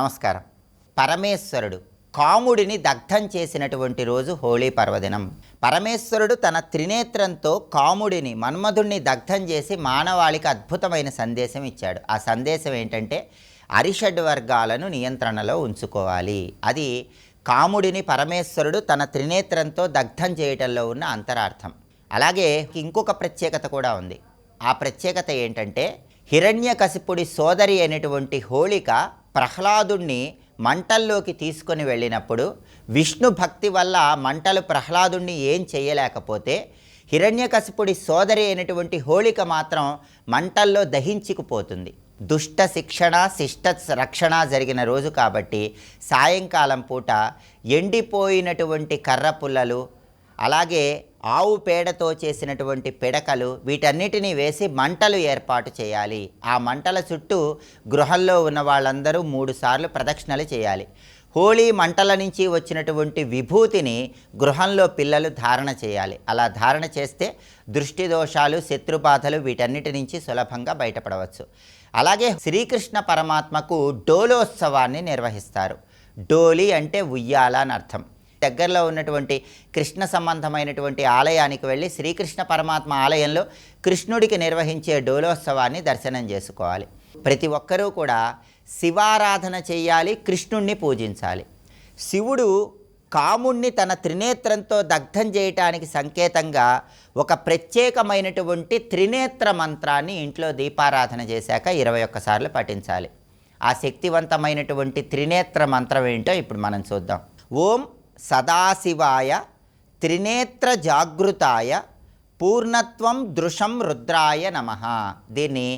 నమస్కారం. పరమేశ్వరుడు కాముడిని దగ్ధం చేసినటువంటి రోజు హోళీ పర్వదినం. పరమేశ్వరుడు తన త్రినేత్రంతో కాముడిని మన్మధుణ్ణి దగ్ధం చేసి మానవాళికి అద్భుతమైన సందేశం ఇచ్చాడు. ఆ సందేశం ఏంటంటే అరిషడ్ వర్గాలను నియంత్రణలో ఉంచుకోవాలి. అది కాముడిని పరమేశ్వరుడు తన త్రినేత్రంతో దగ్ధం చేయటంలో ఉన్న అంతరార్థం. అలాగే ఇంకొక ప్రత్యేకత కూడా ఉంది. ఆ ప్రత్యేకత ఏంటంటే హిరణ్యకశిపుడి సోదరి అయినటువంటి హోళిక ప్రహ్లాదుణ్ణి మంటల్లోకి తీసుకొని వెళ్ళినప్పుడు విష్ణు భక్తి వల్ల మంటలు ప్రహ్లాదుణ్ణి ఏం చేయలేకపోతే హిరణ్యకశిపుడి సోదరి అయినటువంటి హోళిక మాత్రం మంటల్లో దహించుకుపోతుంది. దుష్ట శిక్షణ శిష్ట రక్షణ జరిగిన రోజు కాబట్టి సాయంకాలం పూట ఎండిపోయినటువంటి కర్ర పుల్లలు అలాగే ఆవు పేడతో చేసినటువంటి పిడకలు వీటన్నిటినీ వేసి మంటలు ఏర్పాటు చేయాలి. ఆ మంటల చుట్టూ గృహంలో ఉన్న వాళ్ళందరూ మూడుసార్లు ప్రదక్షిణలు చేయాలి. హోళీ మంటల నుంచి వచ్చినటువంటి విభూతిని గృహంలో పిల్లలు ధారణ చేయాలి. అలా ధారణ చేస్తే దృష్టి దోషాలు శత్రుబాధలు వీటన్నిటి నుంచి సులభంగా బయటపడవచ్చు. అలాగే శ్రీకృష్ణ పరమాత్మకు డోలోత్సవాన్ని నిర్వహిస్తారు. డోలి అంటే ఉయ్యాల అని అర్థం. దగ్గరలో ఉన్నటువంటి కృష్ణ సంబంధమైనటువంటి ఆలయానికి వెళ్ళి శ్రీకృష్ణ పరమాత్మ ఆలయంలో కృష్ణుడికి నిర్వహించే డోలోత్సవాన్ని దర్శనం చేసుకోవాలి. ప్రతి ఒక్కరూ కూడా శివారాధన చేయాలి కృష్ణుణ్ణి పూజించాలి. శివుడు కాముణ్ణి తన త్రినేత్రంతో దగ్ధం చేయటానికి సంకేతంగా ఒక ప్రత్యేకమైనటువంటి త్రినేత్ర మంత్రాన్ని ఇంట్లో దీపారాధన చేశాక ఇరవై ఒక్కసార్లు పఠించాలి. ఆ శక్తివంతమైనటువంటి త్రినేత్ర మంత్రం ఏంటో ఇప్పుడు మనం చూద్దాం. ఓం సదాశివాయ త్రినేత్ర జాగృతాయ పూర్ణత్వం దృశం రుద్రాయ నమ. దీన్ని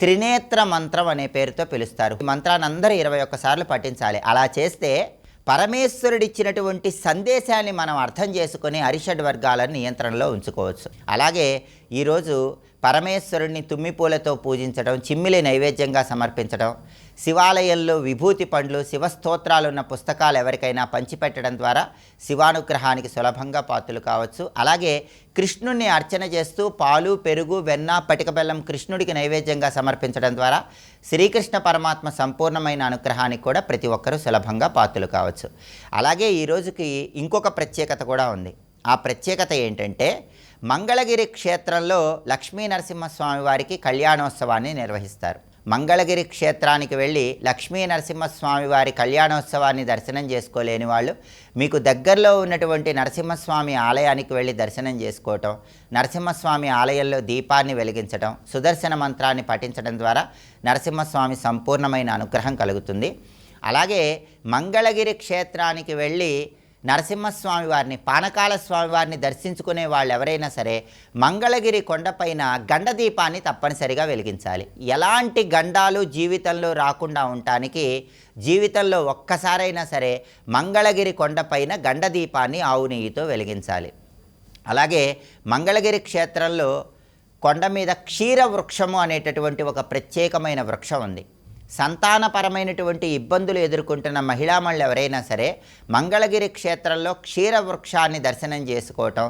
త్రినేత్ర మంత్రం అనే పేరుతో పిలుస్తారు. ఈ మంత్రాన్ని అందరూ ఇరవై ఒక్కసార్లు పఠించాలి. అలా చేస్తే పరమేశ్వరుడిచ్చినటువంటి సందేశాన్ని మనం అర్థం చేసుకుని అరిషడ్ వర్గాలను నియంత్రణలో ఉంచుకోవచ్చు. అలాగే ఈరోజు పరమేశ్వరుణ్ణి తుమ్మిపూలతో పూజించడం చిమ్మిలి నైవేద్యంగా సమర్పించడం శివాలయంలో విభూతి పండ్లు శివస్తోత్రాలు ఉన్న పుస్తకాలు ఎవరికైనా పంచిపెట్టడం ద్వారా శివానుగ్రహానికి సులభంగా పాత్రలు కావచ్చు. అలాగే కృష్ణుణ్ణి అర్చన చేస్తూ పాలు పెరుగు వెన్న పటిక బెల్లం కృష్ణుడికి నైవేద్యంగా సమర్పించడం ద్వారా శ్రీకృష్ణ పరమాత్మ సంపూర్ణమైన అనుగ్రహానికి కూడా ప్రతి ఒక్కరూ సులభంగా పాత్రలు కావచ్చు. అలాగే ఈ రోజుకి ఇంకొక ప్రత్యేకత కూడా ఉంది. ఆ ప్రత్యేకత ఏంటంటే మంగళగిరి క్షేత్రంలో లక్ష్మీ నరసింహస్వామి వారికి కళ్యాణోత్సవాన్ని నిర్వహిస్తారు. మంగళగిరి క్షేత్రానికి వెళ్ళి లక్ష్మీ నరసింహస్వామి వారి కళ్యాణోత్సవాన్ని దర్శనం చేసుకోలేని వాళ్ళు మీకు దగ్గరలో ఉన్నటువంటి నరసింహస్వామి ఆలయానికి వెళ్ళి దర్శనం చేసుకోవటం నరసింహస్వామి ఆలయంలో దీపాన్ని వెలిగించడం సుదర్శన మంత్రాన్ని పఠించడం ద్వారా నరసింహస్వామి సంపూర్ణమైన అనుగ్రహం కలుగుతుంది. అలాగే మంగళగిరి క్షేత్రానికి వెళ్ళి నరసింహస్వామి వారిని పానకాల స్వామి వారిని దర్శించుకునే వాళ్ళు ఎవరైనా సరే మంగళగిరి కొండపైన గండదీపాన్ని తప్పనిసరిగా వెలిగించాలి. ఎలాంటి గండాలు జీవితంలో రాకుండా ఉండటానికి జీవితంలో ఒక్కసారైనా సరే మంగళగిరి కొండపైన గండదీపాన్ని ఆవు నెయ్యితో వెలిగించాలి. అలాగే మంగళగిరి క్షేత్రంలో కొండ మీద క్షీర వృక్షము అనేటటువంటి ఒక ప్రత్యేకమైన వృక్షం ఉంది. సంతానపరమైనటువంటి ఇబ్బందులు ఎదుర్కొంటున్న మహిళామణులు ఎవరైనా సరే మంగళగిరి క్షేత్రంలో క్షీర వృక్షాన్ని దర్శనం చేసుకోవటం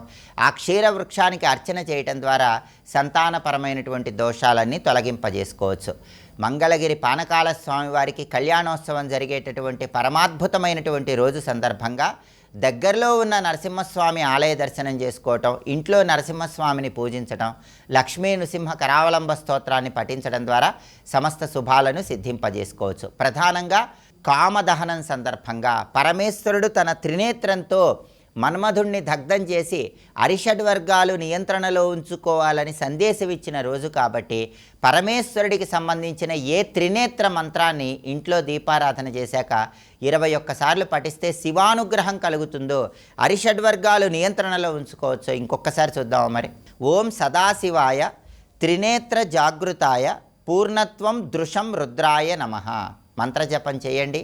ఆ క్షీర వృక్షానికి అర్చన చేయటం ద్వారా సంతానపరమైనటువంటి దోషాలన్నీ తొలగింపజేసుకోవచ్చు. మంగళగిరి పానకాల స్వామివారికి కళ్యాణోత్సవం జరిగేటటువంటి పరమాద్భుతమైనటువంటి రోజు సందర్భంగా దగ్గరలో ఉన్న నరసింహస్వామి ఆలయ దర్శనం చేసుకోవటం ఇంట్లో నరసింహస్వామిని పూజించటం లక్ష్మీ నృసింహ కరావలంబ స్తోత్రాన్ని పఠించడం ద్వారా సమస్త శుభాలను సిద్ధింపజేసుకోవచ్చు. ప్రధానంగా కామదహనం సందర్భంగా పరమేశ్వరుడు తన త్రినేత్రంతో మన్మధుణ్ణి దగ్ధం చేసి అరిషడ్ వర్గాలు నియంత్రణలో ఉంచుకోవాలని సందేశం ఇచ్చిన రోజు కాబట్టి పరమేశ్వరుడికి సంబంధించిన ఏ త్రినేత్ర మంత్రాన్ని ఇంట్లో దీపారాధన చేశాక ఇరవై ఒక్కసార్లు పఠిస్తే శివానుగ్రహం కలుగుతుందో అరిషడ్ వర్గాలు నియంత్రణలో ఉంచుకోవచ్చో ఇంకొకసారి చూద్దామా మరి. ఓం సదాశివాయ త్రినేత్ర జాగృతాయ పూర్ణత్వం దృశం రుద్రాయ నమ. మంత్రజపం చేయండి.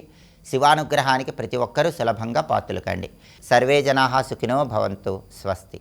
శివానుగ్రహానికి ప్రతి ఒక్కరూ సులభంగా పాత్రలు కండి సర్వే జనా సుఖినో భవంతు. స్వస్తి.